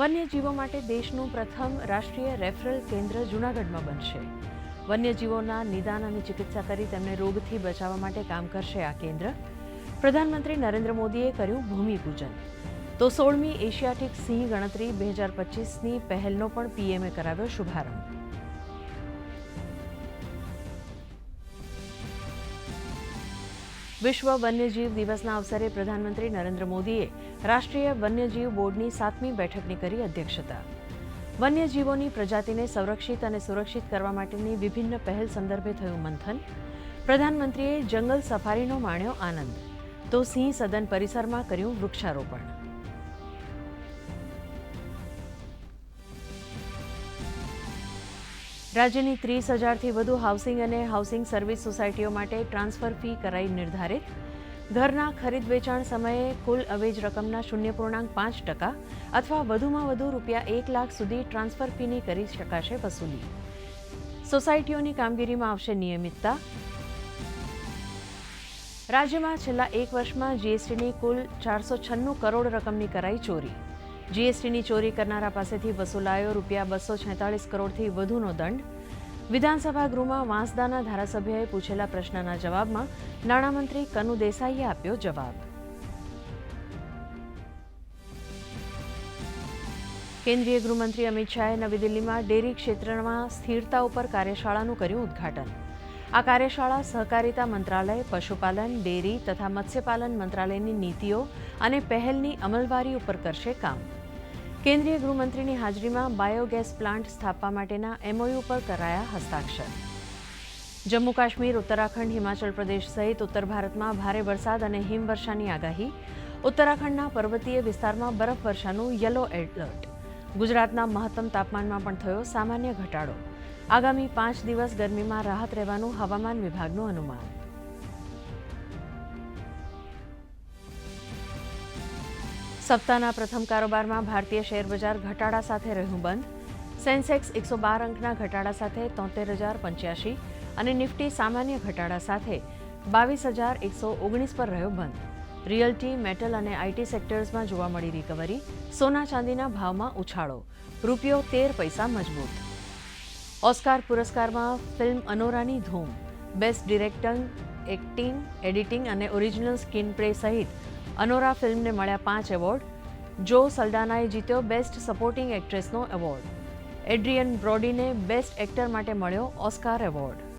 વન્યજીવો માટે દેશનું પ્રથમ રાષ્ટ્રીય રેફરલ કેન્દ્ર જૂનાગઢમાં બનશે. વન્યજીવોના નિદાન અને ચિકિત્સા કરી તેમને રોગથી બચાવવા માટે કામ કરશે આ કેન્દ્ર. પ્રધાનમંત્રી નરેન્દ્ર મોદીએ કર્યું ભૂમિપૂજન. તો સોળમી એશિયાટિક સિંહ ગણતરી બે હજાર પચીસની પહેલનો પણ પીએમએ કરાવ્યો શુભારંભ. વિશ્વ વન્યજીવ દિવસના અવસરે પ્રધાનમંત્રી નરેન્દ્ર મોદીએ રાષ્ટ્રીય વન્યજીવ બોર્ડની સાતમી બેઠકની કરી અધ્યક્ષતા. વન્યજીવોની પ્રજાતિને સંરક્ષિત અને સુરક્ષિત કરવા માટેની વિભિન્ન પહેલ સંદર્ભે થયું મંથન. પ્રધાનમંત્રીએ જંગલ સફારીનો માણ્યો આનંદ. તો સિંહ સદન પરિસરમાં કર્યું વૃક્ષારોપણ. રાજ્યની ત્રીસ હજારથી વધુ હાઉસિંગ અને હાઉસિંગ સર્વિસ સોસાયટીઓ માટે ટ્રાન્સફર ફી કરાઈ નિર્ધારિત. ઘરના ખરીદ વેચાણ સમયે કુલ અવેજ રકમના શૂન્ય પૂર્ણાંક પાંચ ટકા અથવા વધુમાં વધુ રૂપિયા એક લાખ સુધી ટ્રાન્સફર ફીની કરી શકાશે વસૂલી. સોસાયટીઓની કામગીરીમાં આવશે નિયમિતતા. રાજ્યમાં છેલ્લા એક વર્ષમાં જીએસટીની કુલ ચારસો છન્નું કરોડ રકમની કરાઈ ચોરી. જીએસટીની ચોરી કરનારા પાસેથી વસૂલાયો રૂપિયા બસો છેતાળીસ કરોડથી વધુનો દંડ. વિધાનસભા ગૃહમાં વાંસદાના ધારાસભ્યએ પૂછેલા પ્રશ્નના જવાબમાં નાણામંત્રી કનુ દેસાઈએ આપ્યો જવાબ. કેન્દ્રીય ગૃહમંત્રી અમિત શાહે નવી દિલ્હીમાં ડેરી ક્ષેત્રમાં સ્થિરતા ઉપર કાર્યશાળાનું કર્યું ઉદ્ઘાટન. આ કાર્યશાળા સહકારિતા મંત્રાલય, પશુપાલન, ડેરી તથા મત્સ્યપાલન મંત્રાલયની નીતિઓ અને પહેલની અમલવારી ઉપર કરશે કામ. કેન્દ્રીય ગૃહમંત્રીની હાજરીમાં બાયોગેસ પ્લાન્ટ સ્થાપવા માટેના એમઓયુ પર કરાયા હસ્તાક્ષર. જમ્મુ કાશ્મીર, ઉત્તરાખંડ, હિમાચલ પ્રદેશ સહિત ઉત્તર ભારતમાં ભારે વરસાદ અને હિમવર્ષાની આગાહી. ઉત્તરાખંડના પર્વતીય વિસ્તારમાં બરફવર્ષાનું યલો એલર્ટ. ગુજરાતના મહત્તમ તાપમાનમાં પણ થયો સામાન્ય ઘટાડો. આગામી પાંચ દિવસ ગરમીમાં રાહત રહેવાનું હવામાન વિભાગનું અનુમાન. સપ્તાહના પ્રથમ કારોબારમાં ભારતીય શેર બજાર ઘટાડા સાથે રહ્યું બંધ. સેન્સેક્સ એકસો બાર અંકના ઘટાડા સાથે તોતેર હજાર પંચ્યાસી અને નિફ્ટી સામાન્ય ઘટાડા સાથે બાવીસ હજાર એકસો ઓગણીસ પર રહ્યો બંધ. રિયલ્ટી, મેટલ અને આઈટી સેક્ટર્સમાં જોવા મળી રિકવરી, સોના ચાંદીના ભાવમાં ઉછાળો, રૂપિયો તેર પૈસા મજબૂત. ઓસ્કાર પુરસ્કારમાં ફિલ્મ અનોરાની ધૂમ, બેસ્ટ ડિરેક્ટર, એક્ટિંગ, એડિટિંગ અને ઓરિજિનલ સ્કીન પ્લે સહિત અનોરા ફિલ્મને મળ્યા પાંચ એવોર્ડ. જો સલ્ડાનાએ જીત્યો બેસ્ટ સપોર્ટિંગ એક્ટ્રેસનો એવોર્ડ. એડ્રિયન બ્રોડીને બેસ્ટ એક્ટર માટે મળ્યો ઓસ્કાર એવોર્ડ.